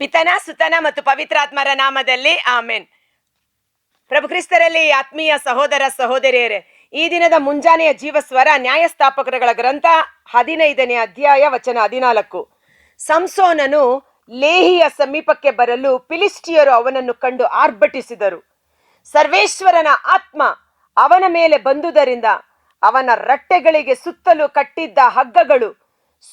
ಪಿತನ, ಸುತನ ಮತ್ತು ಪವಿತ್ರಾತ್ಮರ ನಾಮದಲ್ಲಿ ಆಮೇನ್. ಪ್ರಭು ಕ್ರಿಸ್ತರಲ್ಲಿ ಆತ್ಮೀಯ ಸಹೋದರ ಸಹೋದರಿಯರೇ, ಈ ದಿನದ ಮುಂಜಾನೆಯ ಜೀವಸ್ವರ ನ್ಯಾಯಸ್ಥಾಪಕರುಗಳ ಗ್ರಂಥ ಹದಿನೈದನೇ ಅಧ್ಯಾಯ ವಚನ ಹದಿನಾಲ್ಕು. ಸಂಸೋನನು ಲೇಹಿಯ ಸಮೀಪಕ್ಕೆ ಬರಲು ಫಿಲಿಸ್ಟಿಯರು ಅವನನ್ನು ಕಂಡು ಆರ್ಭಟಿಸಿದರು. ಸರ್ವೇಶ್ವರನ ಆತ್ಮ ಅವನ ಮೇಲೆ ಬಂದುದರಿಂದ ಅವನ ರಟ್ಟೆಗಳಿಗೆ ಸುತ್ತಲೂ ಕಟ್ಟಿದ್ದ ಹಗ್ಗಗಳು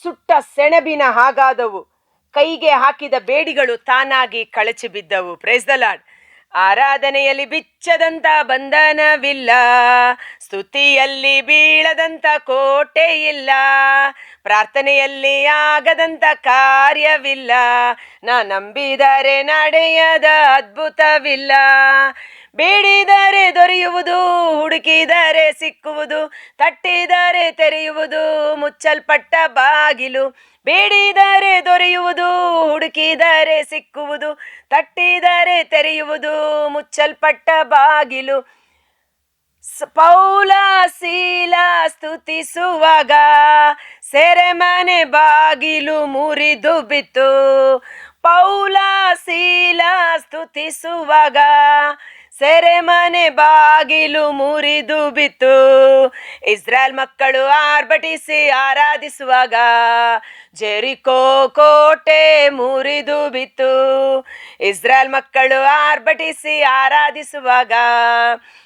ಸುಟ್ಟ ಸೆಣಬಿನ ಹಾಗಾದವು. ಕೈಗೆ ಹಾಕಿದ ಬೇಡಿಗಳು ತಾನಾಗಿ ಕಳಚಿ ಬಿದ್ದವು. ಪ್ರೇಸ್ ದ ಲಾರ್ಡ್ ಆರಾಧನೆಯಲ್ಲಿ ಬಿಚ್ಚದಂತ ಬಂಧನವಿಲ್ಲ. ಸ್ತುತಿಯಲ್ಲಿ ಬೀಳದಂತ ಕೋಟೆ ಇಲ್ಲ ಪ್ರಾರ್ಥನೆಯಲ್ಲಿ ಆಗದಂತ ಕಾರ್ಯವಿಲ್ಲ. ನಾ ನಂಬಿದರೆ ನಡೆಯದ ಅದ್ಭುತವಿಲ್ಲ. ಬೇಡಿದರೆ ದೊರೆಯುವುದು, ಹುಡುಕಿದರೆ ಸಿಕ್ಕುವುದು, ತಟ್ಟಿದರೆ ತೆರೆಯುವುದು, ಮುಚ್ಚಲ್ಪಟ್ಟ ಬಾಗಿಲು. ಬೇಡಿದರೆ ದೊರೆಯುವುದು, ಹುಡುಕಿದರೆ ಸಿಕ್ಕುವುದು, ತಟ್ಟಿದರೆ ತೆರೆಯುವುದು, ಮುಚ್ಚಲ್ಪಟ್ಟ ಬಾಗಿಲು. ಪೌಲ ಶೀಲ ಸ್ತುತಿಸುವಾಗ ಸೆರೆಮನೆ ಬಾಗಿಲು ಮುರಿದು ಬಿತ್ತು. ಪೌಲ ಶೀಲ ಸ್ತುತಿಸುವಾಗ ಸೆರೆಮನೆ ಬಾಗಿಲು ಮುರಿದು ಬಿತ್ತು. ಇಸ್ರಾಲ್ ಮಕ್ಕಳು ಆರ್ಭಟಿಸಿ ಆರಾಧಿಸುವಾಗ ಜೆರಿಕೋ ಕೋಟೆ ಮುರಿದು ಬಿತ್ತು. ಇಸ್ರಾಲ್ ಮಕ್ಕಳು ಆರ್ಭಟಿಸಿ ಆರಾಧಿಸುವಾಗ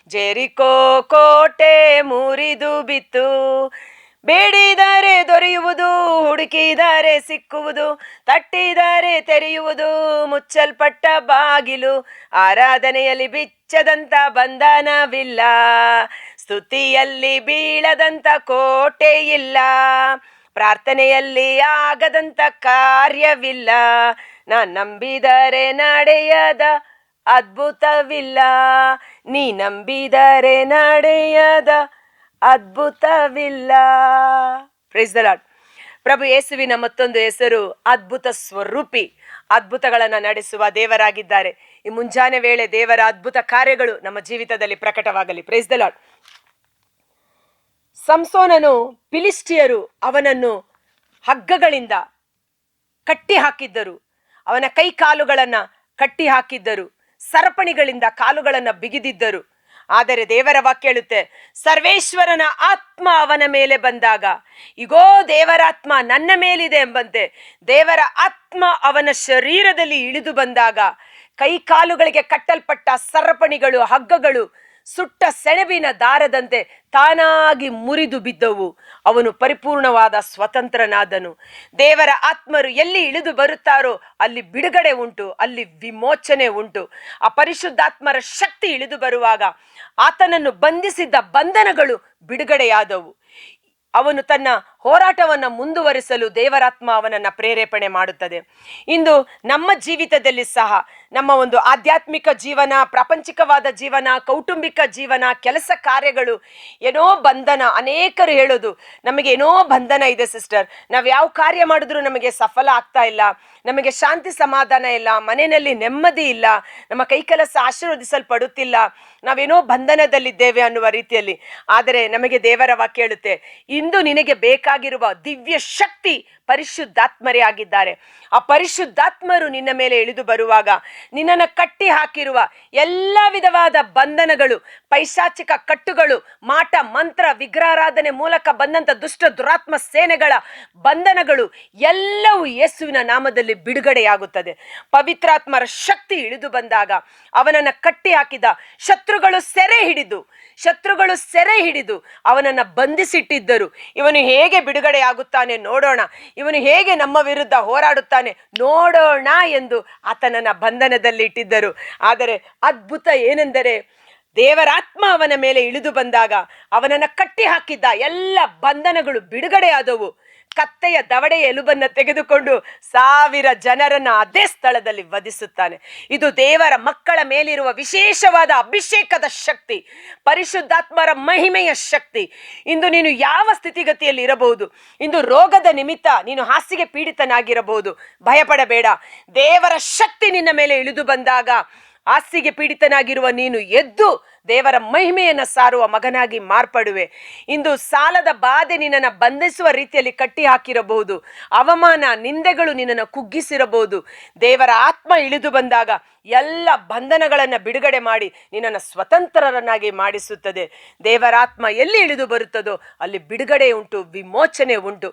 ಜೆರಿಕೋ ಕೋಟೆ ಮುರಿದು ಬಿತ್ತು. ಬೇಡಿದರೆ ದೊರೆಯುವುದು, ಹುಡುಕಿದರೆ ಸಿಕ್ಕುವುದು, ತಟ್ಟಿದರೆ ತೆರೆಯುವುದು, ಮುಚ್ಚಲ್ಪಟ್ಟ ಬಾಗಿಲು, ಆರಾಧನೆಯಲ್ಲಿ ಬಿಚ್ಚದಂತ ಬಂಧನವಿಲ್ಲ, ಸ್ತುತಿಯಲ್ಲಿ ಬೀಳದಂತ ಕೋಟೆ ಇಲ್ಲ ಪ್ರಾರ್ಥನೆಯಲ್ಲಿ ಆಗದಂತ ಕಾರ್ಯವಿಲ್ಲ ನಾ ನಂಬಿದರೆ ನಡೆಯದ ಅದ್ಭುತವಿಲ್ಲ, ನೀ ನಂಬಿದರೆ ನಡೆಯದ ಅದ್ಭುತವಿಲ್ಲ. ಪ್ರೈಸ್ ದ ಲಾರ್ಡ್ ಪ್ರಭು ಯೇಸುವಿನ ಮತ್ತೊಂದು ಹೆಸರು ಅದ್ಭುತ ಸ್ವರೂಪಿ. ಅದ್ಭುತಗಳನ್ನು ನಡೆಸುವ ದೇವರಾಗಿದ್ದಾರೆ. ಈ ಮುಂಜಾನೆ ವೇಳೆ ದೇವರ ಅದ್ಭುತ ಕಾರ್ಯಗಳು ನಮ್ಮ ಜೀವಿತದಲ್ಲಿ ಪ್ರಕಟವಾಗಲಿ. ಪ್ರೈಸ್ ದ ಲಾರ್ಡ್ ಸಂಸೋನನು ಫಿಲಿಸ್ಟಿಯರು ಅವನನ್ನು ಹಗ್ಗಗಳಿಂದ ಕಟ್ಟಿ ಹಾಕಿದ್ದರು. ಅವನ ಕೈ ಕಾಲುಗಳನ್ನ ಕಟ್ಟಿ ಹಾಕಿದ್ದರು. ಸರಪಣಿಗಳಿಂದ ಕಾಲುಗಳನ್ನು ಬಿಗಿದಿದ್ದರು. ಆದರೆ ದೇವರ ವಾಕ್ಯ ಸರ್ವೇಶ್ವರನ ಆತ್ಮ ಅವನ ಮೇಲೆ ಬಂದಾಗ, ಇಗೋ ದೇವರಾತ್ಮ ನನ್ನ ಮೇಲಿದೆ ಎಂಬಂತೆ, ದೇವರ ಆತ್ಮ ಅವನ ಶರೀರದಲ್ಲಿ ಇಳಿದು ಬಂದಾಗ, ಕೈ ಕಾಲುಗಳಿಗೆ ಕಟ್ಟಲ್ಪಟ್ಟ ಸರಪಣಿಗಳು, ಹಗ್ಗಗಳು ಸುಟ್ಟ ಸೆಣಬಿನ ದಾರದಂತೆ ತಾನಾಗಿ ಮುರಿದು ಬಿದ್ದವು. ಅವನು ಪರಿಪೂರ್ಣವಾದ ಸ್ವತಂತ್ರನಾದನು. ದೇವರ ಆತ್ಮರು ಎಲ್ಲಿ ಇಳಿದು ಬರುತ್ತಾರೋ ಅಲ್ಲಿ ಬಿಡುಗಡೆ ಉಂಟು, ಅಲ್ಲಿ ವಿಮೋಚನೆ ಉಂಟು. ಆ ಪರಿಶುದ್ಧಾತ್ಮರ ಶಕ್ತಿ ಇಳಿದು ಬರುವಾಗ ಆತನನ್ನು ಬಂಧಿಸಿದ್ದ ಬಂಧನಗಳು ಬಿಡುಗಡೆಯಾದವು. ಅವನು ತನ್ನ ಹೋರಾಟವನ್ನು ಮುಂದುವರಿಸಲು ದೇವರಾತ್ಮ ಅವನನ್ನು ಪ್ರೇರೇಪಣೆ ಮಾಡುತ್ತದೆ. ಇಂದು ನಮ್ಮ ಜೀವಿತದಲ್ಲಿ ಸಹ ನಮ್ಮ ಒಂದು ಆಧ್ಯಾತ್ಮಿಕ ಜೀವನ, ಪ್ರಾಪಂಚಿಕವಾದ ಜೀವನ, ಕೌಟುಂಬಿಕ ಜೀವನ, ಕೆಲಸ ಕಾರ್ಯಗಳು ಏನೋ ಬಂಧನ, ಅನೇಕರು ಹೇಳೋದು, ನಮಗೆ ಏನೋ ಬಂಧನ ಇದೆ ಸಿಸ್ಟರ್. ನಾವು ಯಾವ ಕಾರ್ಯ ಮಾಡಿದ್ರು ನಮಗೆ ಸಫಲ ಆಗ್ತಾ ಇಲ್ಲ, ನಮಗೆ ಶಾಂತಿ ಸಮಾಧಾನ ಇಲ್ಲ, ಮನೆಯಲ್ಲಿ ನೆಮ್ಮದಿ ಇಲ್ಲ, ನಮ್ಮ ಕೈ ಕೆಲಸ ಆಶೀರ್ವದಿಸಲ್ಪಡುತ್ತಿಲ್ಲ, ನಾವೇನೋ ಬಂಧನದಲ್ಲಿದ್ದೇವೆ ಅನ್ನುವ ರೀತಿಯಲ್ಲಿ. ಆದರೆ ನಮಗೆ ದೇವರ ವಾಕ್ಯ ಇಂದು ನಿನಗೆ ಬೇಕಾಗಿರುವ ದಿವ್ಯ ಶಕ್ತಿ ಪರಿಶುದ್ಧಾತ್ಮರೇ ಆಗಿದ್ದಾರೆ. ಆ ಪರಿಶುದ್ಧಾತ್ಮರು ನಿನ್ನ ಮೇಲೆ ಇಳಿದು ಬರುವಾಗ, ನಿನ್ನನ್ನು ಕಟ್ಟಿ ಹಾಕಿರುವ ಎಲ್ಲ ವಿಧವಾದ ಬಂಧನಗಳು, ಪೈಶಾಚಿಕ ಕಟ್ಟುಗಳು, ಮಾಟ, ಮಂತ್ರ, ವಿಗ್ರಹಾರಾಧನೆ ಮೂಲಕ ಬಂದಂಥ ದುಷ್ಟ, ದುರಾತ್ಮ ಸೇನೆಗಳ ಬಂಧನಗಳು ಎಲ್ಲವೂ ಯೇಸುವಿನ ನಾಮದಲ್ಲಿ ಬಿಡುಗಡೆಯಾಗುತ್ತದೆ. ಪವಿತ್ರಾತ್ಮರ ಶಕ್ತಿ ಇಳಿದು ಬಂದಾಗ, ಅವನನ್ನು ಕಟ್ಟಿ ಹಾಕಿದ ಶತ್ರುಗಳು ಸೆರೆ ಹಿಡಿದು, ಶತ್ರುಗಳು ಸೆರೆ ಹಿಡಿದು ಅವನನ್ನು ಬಂಧಿಸಿಟ್ಟಿದ್ದರು. ಇವನು ಹೇಗೆ ಬಿಡುಗಡೆಯಾಗುತ್ತಾನೆ ನೋಡೋಣ. ಇವನು ಹೇಗೆ ನಮ್ಮ ವಿರುದ್ಧ ಹೋರಾಡುತ್ತಾನೆ ನೋಡೋಣ ಎಂದು ಆತನನ್ನ ಬಂಧನದಲ್ಲಿ ಇಟ್ಟಿದ್ದರು. ಆದರೆ ಅದ್ಭುತ ಏನೆಂದರೆ ದೇವರಾತ್ಮ ಅವನ ಮೇಲೆ ಇಳಿದು ಬಂದಾಗ ಅವನನ್ನು ಕಟ್ಟಿ ಹಾಕಿದ್ದ ಎಲ್ಲ ಬಂಧನಗಳು ಬಿಡುಗಡೆಯಾದವು ಕತ್ತೆಯ ದವಡೆ ಎಲುಬನ್ನ ತೆಗೆದುಕೊಂಡು ಸಾವಿರ ಜನರನ್ನ ಅದೇ ಸ್ಥಳದಲ್ಲಿ ವಧಿಸುತ್ತಾನೆ. ಇದು ದೇವರ ಮಕ್ಕಳ ಮೇಲಿರುವ ವಿಶೇಷವಾದ ಅಭಿಷೇಕದ ಶಕ್ತಿ, ಪರಿಶುದ್ಧಾತ್ಮರ ಮಹಿಮೆಯ ಶಕ್ತಿ. ಇಂದು ನೀನು ಯಾವ ಸ್ಥಿತಿಗತಿಯಲ್ಲಿ ಇರಬಹುದು? ಇಂದು ರೋಗದ ನಿಮಿತ್ತ ನೀನು ಹಾಸಿಗೆ ಪೀಡಿತನಾಗಿರಬಹುದು. ಭಯಪಡಬೇಡ. ದೇವರ ಶಕ್ತಿ ನಿನ್ನ ಮೇಲೆ ಇಳಿದು ಬಂದಾಗ ಹಾಸಿಗೆ ಪೀಡಿತನಾಗಿರುವ ನೀನು ಎದ್ದು ದೇವರ ಮಹಿಮೆಯನ್ನು ಸಾರುವ ಮಗನಾಗಿ ಮಾರ್ಪಡುವೆ. ಇಂದು ಸಾಲದ ಬಾಧೆ ನಿನ್ನನ್ನು ಬಂಧಿಸುವ ರೀತಿಯಲ್ಲಿ ಕಟ್ಟಿ ಹಾಕಿರಬಹುದು. ಅವಮಾನ, ನಿಂದೆಗಳು ನಿನ್ನನ್ನು ಕುಗ್ಗಿಸಿರಬಹುದು. ದೇವರ ಆತ್ಮ ಇಳಿದು ಬಂದಾಗ ಎಲ್ಲ ಬಂಧನಗಳನ್ನು ಬಿಡುಗಡೆ ಮಾಡಿ ನಿನ್ನನ್ನು ಸ್ವತಂತ್ರರನ್ನಾಗಿ ಮಾಡಿಸುತ್ತದೆ. ದೇವರ ಆತ್ಮ ಎಲ್ಲಿ ಇಳಿದು ಬರುತ್ತದೋ ಅಲ್ಲಿ ಬಿಡುಗಡೆ ಉಂಟು, ವಿಮೋಚನೆ ಉಂಟು.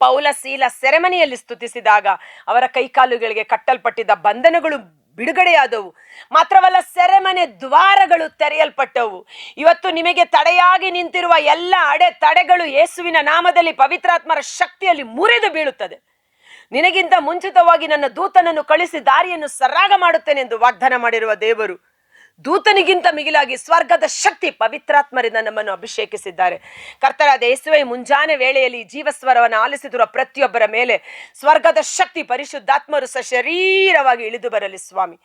ಪೌಲ ಸೀಲ ಸೆರೆಮನೆಯಲ್ಲಿ ಸ್ತುತಿಸಿದಾಗ ಅವರ ಕೈಕಾಲುಗಳಿಗೆ ಕಟ್ಟಲ್ಪಟ್ಟಿದ್ದ ಬಂಧನಗಳು ಬಿಡುಗಡೆಯಾದವು. ಮಾತ್ರವಲ್ಲ, ಸೆರೆಮನೆ ದ್ವಾರಗಳು ತೆರೆಯಲ್ಪಟ್ಟವು. ಇವತ್ತು ನಿಮಗೆ ತಡೆಯಾಗಿ ನಿಂತಿರುವ ಎಲ್ಲ ಅಡೆ ತಡೆಗಳು ಯೇಸುವಿನ ನಾಮದಲ್ಲಿ ಪವಿತ್ರಾತ್ಮರ ಶಕ್ತಿಯಲ್ಲಿ ಮುರಿದು ಬೀಳುತ್ತದೆ. ನಿನಗಿಂತ ಮುಂಚಿತವಾಗಿ ನನ್ನ ದೂತನನ್ನು ಕಳಿಸಿ ದಾರಿಯನ್ನು ಸರಾಗ ಮಾಡುತ್ತೇನೆ ಎಂದು ವಾಗ್ದಾನ ಮಾಡಿರುವ ದೇವರು. ದೂತನಿಗಿಂತ ಮಿಗಿಲಾಗಿ ಸ್ವರ್ಗದ ಶಕ್ತಿ ಪವಿತ್ರಾತ್ಮರಿಂದ ನಮ್ಮನ್ನು ಅಭಿಷೇಕಿಸಿದ್ದಾರೆ. ಕರ್ತರಾದ ಯೇಸುವೆ, ಮುಂಜಾನೆ ವೇಳೆಯಲ್ಲಿ ಜೀವಸ್ವರವನ್ನು ಆಲಿಸುತ್ತಿರುವ ಪ್ರತಿಯೊಬ್ಬರ ಮೇಲೆ ಸ್ವರ್ಗದ ಶಕ್ತಿ ಪರಿಶುದ್ಧಾತ್ಮರು ಸಶರೀರವಾಗಿ ಇಳಿದು ಬರಲಿ ಸ್ವಾಮಿ.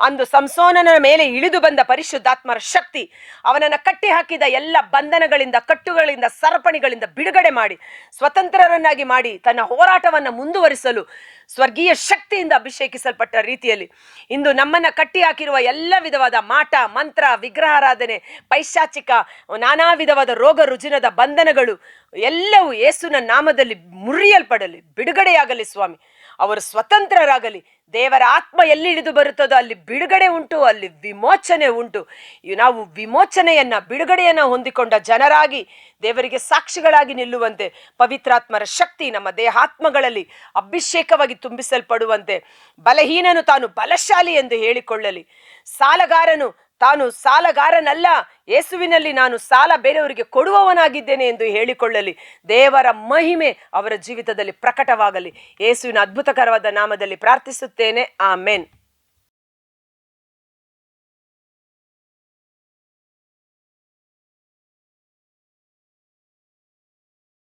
ಅಂದು ಸಂಸೋನನ ಮೇಲೆ ಇಳಿದು ಬಂದ ಪರಿಶುದ್ಧಾತ್ಮರ ಶಕ್ತಿ ಅವನನ್ನು ಕಟ್ಟಿ ಹಾಕಿದ ಎಲ್ಲ ಬಂಧನಗಳಿಂದ, ಕಟ್ಟುಗಳಿಂದ, ಸರಪಣಿಗಳಿಂದ ಬಿಡುಗಡೆ ಮಾಡಿ, ಸ್ವತಂತ್ರರನ್ನಾಗಿ ಮಾಡಿ, ತನ್ನ ಹೋರಾಟವನ್ನು ಮುಂದುವರಿಸಲು ಸ್ವರ್ಗೀಯ ಶಕ್ತಿಯಿಂದ ಅಭಿಷೇಕಿಸಲ್ಪಟ್ಟ ರೀತಿಯಲ್ಲಿ ಇಂದು ನಮ್ಮನ್ನ ಕಟ್ಟಿ ಹಾಕಿರುವ ಎಲ್ಲ ವಿಧವಾದ ಮಾಟ, ಮಂತ್ರ, ವಿಗ್ರಹಾರಾಧನೆ, ಪೈಶಾಚಿಕ, ನಾನಾ ವಿಧವಾದ ರೋಗ ರುಜಿನದ ಬಂಧನಗಳು ಎಲ್ಲವೂ ಯೇಸುನ ನಾಮದಲ್ಲಿ ಮುರಿಯಲ್ಪಡಲಿ, ಬಿಡುಗಡೆಯಾಗಲಿ ಸ್ವಾಮಿ. ಅವರು ಸ್ವತಂತ್ರರಾಗಲಿ. ದೇವರ ಆತ್ಮ ಎಲ್ಲಿ ಇಳಿದು ಬರುತ್ತದೋ ಅಲ್ಲಿ ಬಿಡುಗಡೆ ಉಂಟು, ಅಲ್ಲಿ ವಿಮೋಚನೆ ಉಂಟು. ನಾವು ವಿಮೋಚನೆಯನ್ನ, ಬಿಡುಗಡೆಯನ್ನು ಹೊಂದಿಕೊಂಡ ಜನರಾಗಿ, ದೇವರಿಗೆ ಸಾಕ್ಷಿಗಳಾಗಿ ನಿಲ್ಲುವಂತೆ, ಪವಿತ್ರಾತ್ಮರ ಶಕ್ತಿ ನಮ್ಮ ದೇಹಾತ್ಮಗಳಲ್ಲಿ ಅಭಿಷೇಕವಾಗಿ ತುಂಬಿಸಲ್ಪಡುವಂತೆ, ಬಲಹೀನನು ತಾನು ಬಲಶಾಲಿ ಎಂದು ಹೇಳಿಕೊಳ್ಳಲಿ. ಸಾಲಗಾರನು ತಾನು ಸಾಲಗಾರನಲ್ಲ, ಯೇಸುವಿನಲ್ಲಿ ನಾನು ಸಾಲ ಬೇರೆಯವರಿಗೆ ಕೊಡುವವನಾಗಿದ್ದೇನೆ ಎಂದು ಹೇಳಿಕೊಳ್ಳಲಿ. ದೇವರ ಮಹಿಮೆ ಅವರ ಜೀವಿತದಲ್ಲಿ ಪ್ರಕಟವಾಗಲಿ. ಯೇಸುವಿನ ಅದ್ಭುತಕರವಾದ ನಾಮದಲ್ಲಿ ಪ್ರಾರ್ಥಿಸುತ್ತೇನೆ. ಆಮೆನ್.